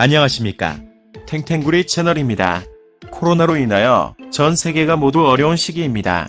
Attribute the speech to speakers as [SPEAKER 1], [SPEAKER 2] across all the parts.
[SPEAKER 1] 안녕하십니까. 탱탱구리 채널입니다. 코로나로 인하여 전 세계가 모두 어려운 시기입니다.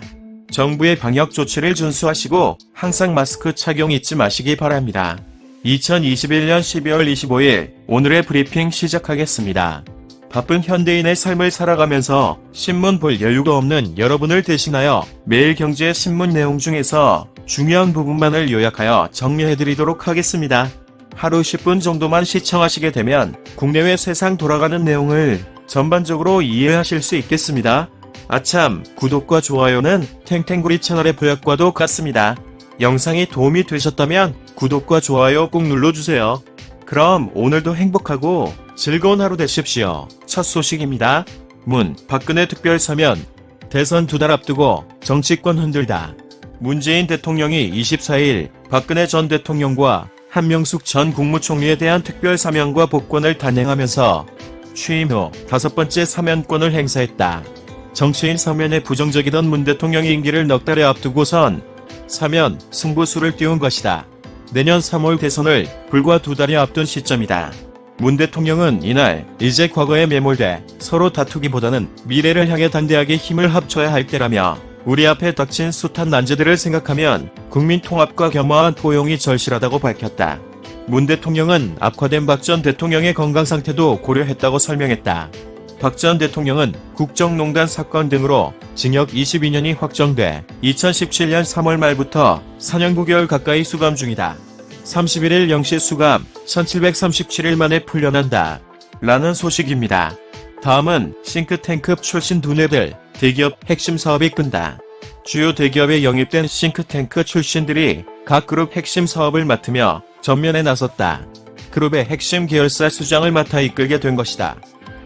[SPEAKER 1] 정부의 방역 조치를 준수하시고 항상 마스크 착용 잊지 마시기 바랍니다. 2021년 12월 25일 오늘의 브리핑 시작하겠습니다. 바쁜 현대인의 삶을 살아가면서 신문 볼 여유가 없는 여러분을 대신하여 매일 경제 신문 내용 중에서 중요한 부분만을 요약하여 정리해드리도록 하겠습니다. 하루 10분 정도만 시청하시게 되면 국내외 세상 돌아가는 내용을 전반적으로 이해하실 수 있겠습니다. 아참, 구독과 좋아요는 탱탱구리 채널의 보약과도 같습니다. 영상이 도움이 되셨다면 구독과 좋아요 꼭 눌러주세요. 그럼 오늘도 행복하고 즐거운 하루 되십시오. 첫 소식입니다. 문, 박근혜 특별사면. 대선 두 달 앞두고 정치권 흔들다. 문재인 대통령이 24일 박근혜 전 대통령과 한명숙 전 국무총리에 대한 특별 사면과 복권을 단행하면서 취임 후 다섯 번째 사면권을 행사했다. 정치인 사면에 부정적이던 문 대통령의 임기를 넉 달에 앞두고선 사면 승부수를 띄운 것이다. 내년 3월 대선을 불과 두 달이 앞둔 시점이다. 문 대통령은 이날 이제 과거에 매몰돼 서로 다투기보다는 미래를 향해 단대하게 힘을 합쳐야 할 때라며 우리 앞에 닥친 숱한 난제들을 생각하면 국민 통합과 겸허한 포용이 절실하다고 밝혔다. 문 대통령은 악화된 박 전 대통령의 건강 상태도 고려했다고 설명했다. 박 전 대통령은 국정농단 사건 등으로 징역 22년이 확정돼 2017년 3월 말부터 4년 9개월 가까이 수감 중이다. 31일 0시 수감 1737일 만에 풀려난다. 라는 소식입니다. 다음은 싱크탱크 출신 두뇌들 대기업 핵심 사업이 끈다. 주요 대기업에 영입된 싱크탱크 출신들이 각 그룹 핵심 사업을 맡으며 전면에 나섰다. 그룹의 핵심 계열사 수장을 맡아 이끌게 된 것이다.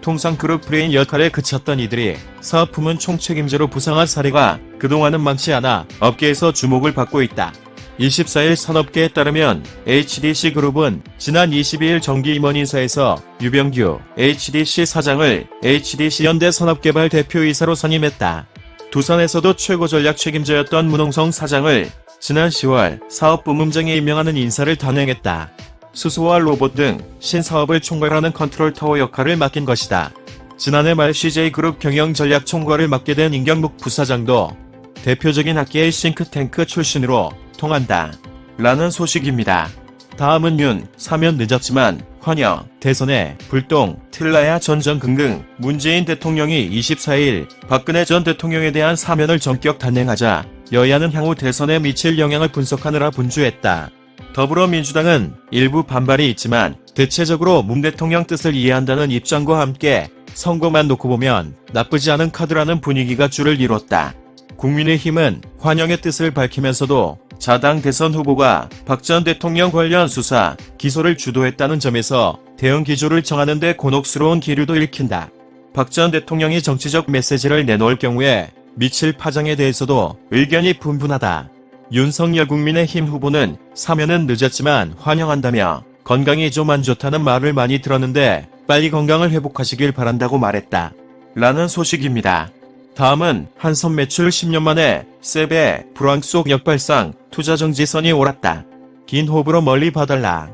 [SPEAKER 1] 통상 그룹 브레인 역할에 그쳤던 이들이 사업 부문 총책임자로 부상한 사례가 그동안은 많지 않아 업계에서 주목을 받고 있다. 24일 산업계에 따르면 HDC 그룹은 지난 22일 정기 임원 인사에서 유병규 HDC 사장을 HDC 현대 산업개발 대표이사로 선임했다. 두산에서도 최고 전략 책임자였던 문홍성 사장을 지난 10월 사업부문장에 임명하는 인사를 단행했다. 수소와 로봇 등 신사업을 총괄하는 컨트롤 타워 역할을 맡긴 것이다. 지난해 말 CJ그룹 경영전략 총괄을 맡게 된 임경묵 부사장도 대표적인 학계의 싱크탱크 출신으로 통한다. 라는 소식입니다. 다음은 윤, 사면 늦었지만 환영, 대선에 불똥, 틀라야 전전 긍긍 문재인 대통령이 24일 박근혜 전 대통령에 대한 사면을 전격 단행하자 여야는 향후 대선에 미칠 영향을 분석하느라 분주했다. 더불어민주당은 일부 반발이 있지만 대체적으로 문 대통령 뜻을 이해한다는 입장과 함께 선거만 놓고 보면 나쁘지 않은 카드라는 분위기가 줄을 이뤘다. 국민의힘은 환영의 뜻을 밝히면서도 자당 대선 후보가 박 전 대통령 관련 수사, 기소를 주도했다는 점에서 대응 기조를 정하는 데 곤혹스러운 기류도 읽힌다. 박 전 대통령이 정치적 메시지를 내놓을 경우에 미칠 파장에 대해서도 의견이 분분하다. 윤석열 국민의힘 후보는 사면은 늦었지만 환영한다며 건강이 좀 안 좋다는 말을 많이 들었는데 빨리 건강을 회복하시길 바란다고 말했다. 라는 소식입니다. 다음은 한선 매출 10년 만에 세베 불황 속 역발상 투자 정지선이 옳았다. 긴 호흡으로 멀리 봐달라.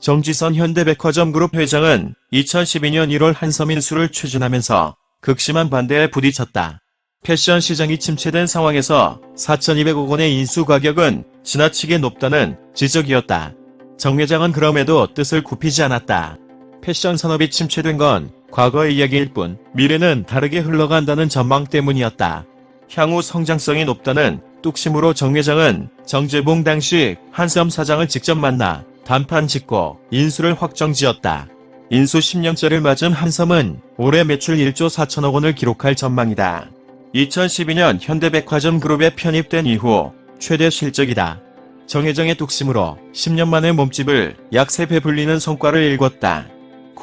[SPEAKER 1] 정지선 현대백화점 그룹 회장은 2012년 1월 한섬 인수를 추진하면서 극심한 반대에 부딪혔다. 패션 시장이 침체된 상황에서 4,200억 원의 인수 가격은 지나치게 높다는 지적이었다. 정 회장은 그럼에도 뜻을 굽히지 않았다. 패션 산업이 침체된 건 과거의 이야기일 뿐 미래는 다르게 흘러간다는 전망 때문이었다. 향후 성장성이 높다는 뚝심으로 정 회장은 정재봉 당시 한섬 사장을 직접 만나 단판 짓고 인수를 확정지었다. 인수 10년째를 맞은 한섬은 올해 매출 1조 4천억 원을 기록할 전망이다. 2012년 현대백화점 그룹에 편입된 이후 최대 실적이다. 정혜정의 뚝심으로 10년 만에 몸집을 약 3배 불리는 성과를 일궜다.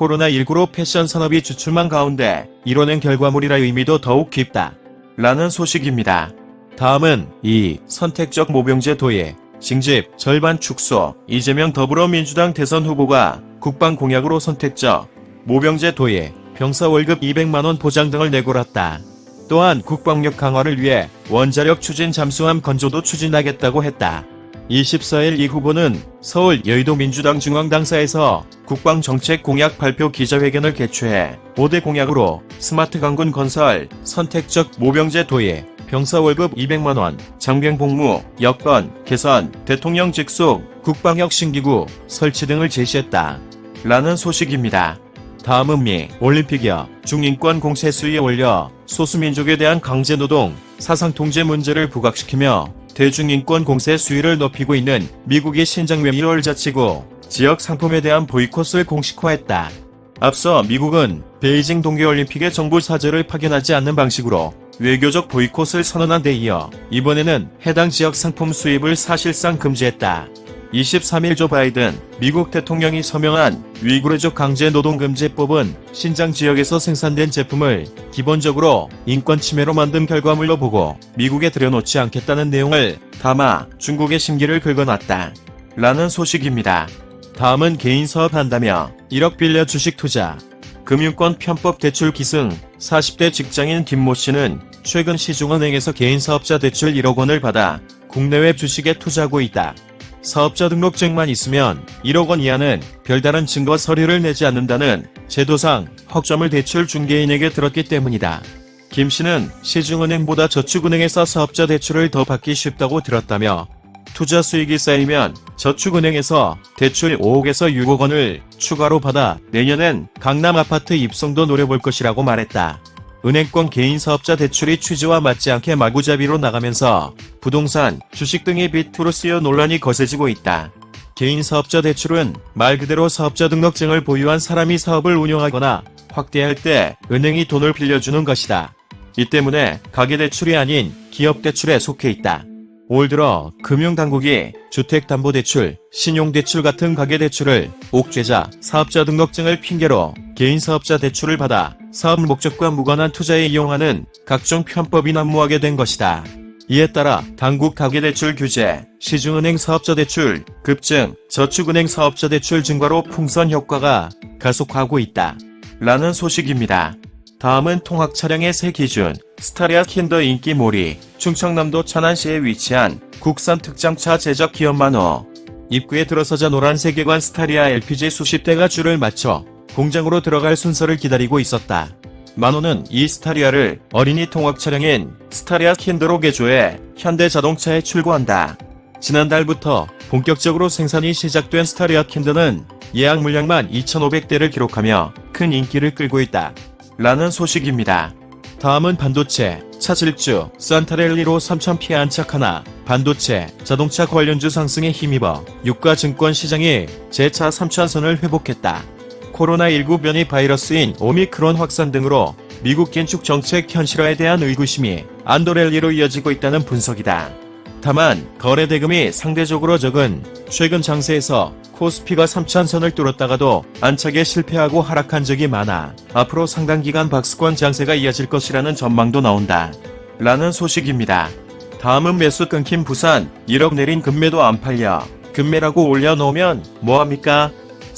[SPEAKER 1] 코로나19로 패션 산업이 주춤한 가운데 이뤄낸 결과물이라 의미도 더욱 깊다. 라는 소식입니다. 다음은 이 선택적 모병제 도입, 징집, 절반 축소, 이재명 더불어민주당 대선 후보가 국방 공약으로 선택적 모병제 도입, 병사 월급 200만원 보장 등을 내걸었다. 또한 국방력 강화를 위해 원자력 추진 잠수함 건조도 추진하겠다고 했다. 24일 이 후보는 서울 여의도 민주당 중앙당사에서 국방정책 공약 발표 기자회견을 개최해 5대 공약으로 스마트 강군 건설, 선택적 모병제 도입, 병사 월급 200만원, 장병 복무, 여건, 개선, 대통령 직속, 국방혁 신기구 설치 등을 제시했다. 라는 소식입니다. 다음은 미 올림픽이여 중인권 공세 수위에 올려 소수민족에 대한 강제노동, 사상통제 문제를 부각시키며 대중인권 공세 수위를 높이고 있는 미국의 신장 외이월 자치구 지역 상품에 대한 보이콧을 공식화했다. 앞서 미국은 베이징 동계올림픽에 정부 사절을 파견하지 않는 방식으로 외교적 보이콧을 선언한 데 이어 이번에는 해당 지역 상품 수입을 사실상 금지했다. 23일 조 바이든 미국 대통령이 서명한 위구르족 강제 노동금지법은 신장 지역에서 생산된 제품을 기본적으로 인권 침해로 만든 결과물로 보고 미국에 들여놓지 않겠다는 내용을 담아 중국의 심기를 긁어놨다. 라는 소식입니다. 다음은 개인 사업한다며 1억 빌려 주식 투자. 금융권 편법 대출 기승 40대 직장인 김모 씨는 최근 시중은행에서 개인 사업자 대출 1억 원을 받아 국내외 주식에 투자하고 있다. 사업자 등록증만 있으면 1억 원 이하는 별다른 증거 서류를 내지 않는다는 제도상 허점을 대출 중개인에게 들었기 때문이다. 김 씨는 시중은행보다 저축은행에서 사업자 대출을 더 받기 쉽다고 들었다며 투자 수익이 쌓이면 저축은행에서 대출 5억에서 6억 원을 추가로 받아 내년엔 강남 아파트 입성도 노려볼 것이라고 말했다. 은행권 개인 사업자 대출이 취지와 맞지 않게 마구잡이로 나가면서 부동산, 주식 등의 비투로 쓰여 논란이 거세지고 있다. 개인 사업자 대출은 말 그대로 사업자 등록증을 보유한 사람이 사업을 운영하거나 확대할 때 은행이 돈을 빌려주는 것이다. 이 때문에 가계대출이 아닌 기업대출에 속해 있다. 올 들어 금융당국이 주택담보대출, 신용대출 같은 가계대출을 옥죄자, 사업자 등록증을 핑계로 개인 사업자 대출을 받아 사업 목적과 무관한 투자에 이용하는 각종 편법이 난무하게 된 것이다. 이에 따라 당국 가계대출 규제, 시중은행 사업자 대출, 급증, 저축은행 사업자 대출 증가로 풍선 효과가 가속화하고 있다. 라는 소식입니다. 다음은 통학 차량의 새 기준, 스타리아 킨더 인기 몰이, 충청남도 천안시에 위치한 국산 특장차 제작 기업 만호. 입구에 들어서자 노란색의관 스타리아 LPG 수십 대가 줄을 맞춰 공장으로 들어갈 순서를 기다리고 있었다. 만호는 이 스타리아를 어린이 통학 차량인 스타리아 킨더로 개조해 현대자동차에 출고한다. 지난달부터 본격적으로 생산이 시작된 스타리아 킨더는 예약 물량만 2,500대를 기록하며 큰 인기를 끌고 있다. 라는 소식입니다. 다음은 반도체, 차질주, 산타렐리로 3천 피해 안착하나, 반도체, 자동차 관련주 상승에 힘입어 유가 증권 시장이 재차 3천선을 회복했다. 코로나19 변이 바이러스인 오미크론 확산 등으로 미국 긴축 정책 현실화에 대한 의구심이 안도렐리로 이어지고 있다는 분석이다. 다만 거래 대금이 상대적으로 적은 최근 장세에서 코스피가 3천선을 뚫었다가도 안착에 실패하고 하락한 적이 많아 앞으로 상당 기간 박스권 장세가 이어질 것이라는 전망도 나온다. 라는 소식입니다. 다음은 매수 끊긴 부산 1억 내린 금매도 안 팔려 금매라고 올려놓으면 뭐합니까?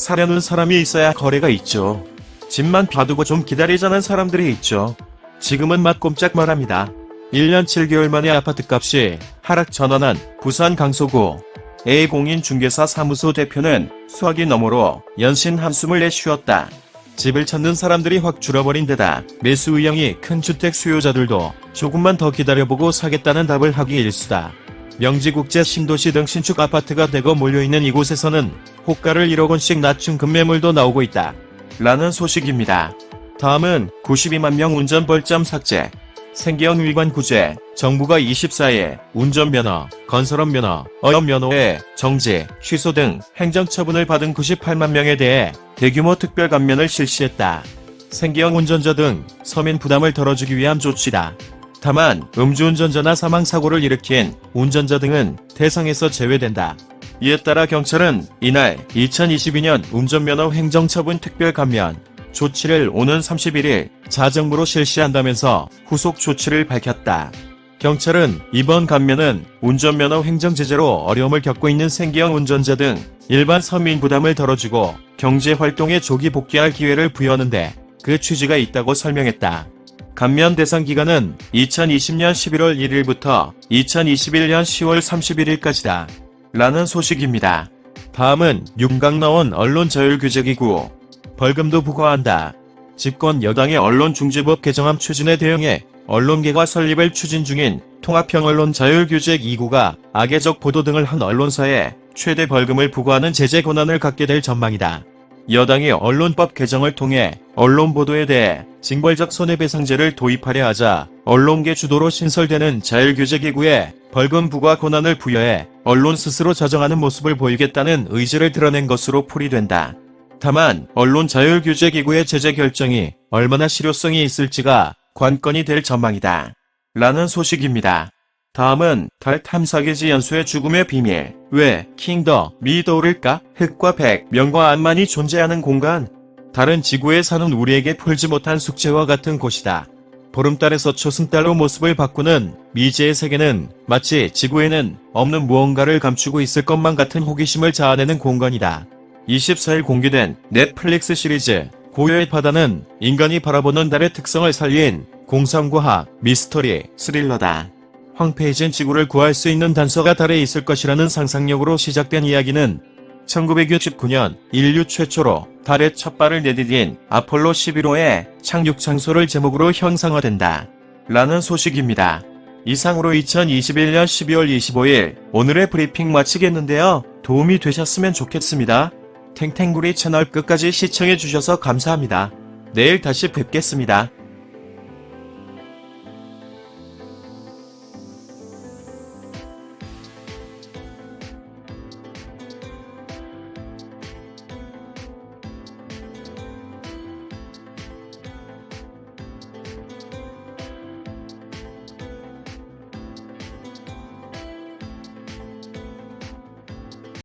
[SPEAKER 1] 사려는 사람이 있어야 거래가 있죠. 집만 봐두고 좀 기다리자는 사람들이 있죠. 지금은 맛 꼼짝 말합니다. 1년 7개월 만에 아파트값이 하락 전환한 부산 강서구 A공인중개사 사무소 대표는 수학이 너머로 연신 한숨을 내쉬었다. 집을 찾는 사람들이 확 줄어버린 데다 매수 의향이 큰 주택 수요자들도 조금만 더 기다려보고 사겠다는 답을 하기 일수다. 명지국제 신도시 등 신축 아파트가 대거 몰려있는 이곳에서는 호가를 1억 원씩 낮춘 급매물도 나오고 있다. 라는 소식입니다. 다음은 92만 명 운전 벌점 삭제. 생계형 위반 구제, 정부가 24일 운전면허, 건설업 면허, 어업 면허의 정지, 취소 등 행정처분을 받은 98만 명에 대해 대규모 특별 감면을 실시했다. 생계형 운전자 등 서민 부담을 덜어주기 위한 조치다. 다만 음주운전자나 사망사고를 일으킨 운전자 등은 대상에서 제외된다. 이에 따라 경찰은 이날 2022년 운전면허 행정처분 특별 감면 조치를 오는 31일 자정부로 실시한다면서 후속 조치를 밝혔다. 경찰은 이번 감면은 운전면허 행정제재로 어려움을 겪고 있는 생계형 운전자 등 일반 서민 부담을 덜어주고 경제활동에 조기 복귀할 기회를 부여하는데 그 취지가 있다고 설명했다. 감면 대상 기간은 2020년 11월 1일부터 2021년 10월 31일까지다. 라는 소식입니다. 다음은 육각 나온 언론 자율 규제기구. 벌금도 부과한다. 집권 여당의 언론 중재법 개정안 추진에 대응해 언론계가 설립을 추진 중인 통합형 언론 자율 규제 기구가 악의적 보도 등을 한 언론사에 최대 벌금을 부과하는 제재 권한을 갖게 될 전망이다. 여당이 언론법 개정을 통해 언론 보도에 대해 징벌적 손해배상제를 도입하려 하자 언론계 주도로 신설되는 자율규제기구에 벌금 부과 권한을 부여해 언론 스스로 자정하는 모습을 보이겠다는 의지를 드러낸 것으로 풀이된다. 다만 언론 자율규제기구의 제재 결정이 얼마나 실효성이 있을지가 관건이 될 전망이다. 라는 소식입니다. 다음은 달 탐사기지 연수의 죽음의 비밀. 왜 킹더 미더울까? 흑과 백, 명과 안만이 존재하는 공간. 다른 지구에 사는 우리에게 풀지 못한 숙제와 같은 곳이다. 보름달에서 초승달로 모습을 바꾸는 미지의 세계는 마치 지구에는 없는 무언가를 감추고 있을 것만 같은 호기심을 자아내는 공간이다. 24일 공개된 넷플릭스 시리즈 고요의 바다는 인간이 바라보는 달의 특성을 살린 공상과학 미스터리 스릴러다. 황폐해진 지구를 구할 수 있는 단서가 달에 있을 것이라는 상상력으로 시작된 이야기는 1969년 인류 최초로 달에 첫 발을 내디딘 아폴로 11호의 착륙 장소를 제목으로 형상화된다. 라는 소식입니다. 이상으로 2021년 12월 25일 오늘의 브리핑 마치겠는데요. 도움이 되셨으면 좋겠습니다. 탱탱구리 채널 끝까지 시청해주셔서 감사합니다. 내일 다시 뵙겠습니다.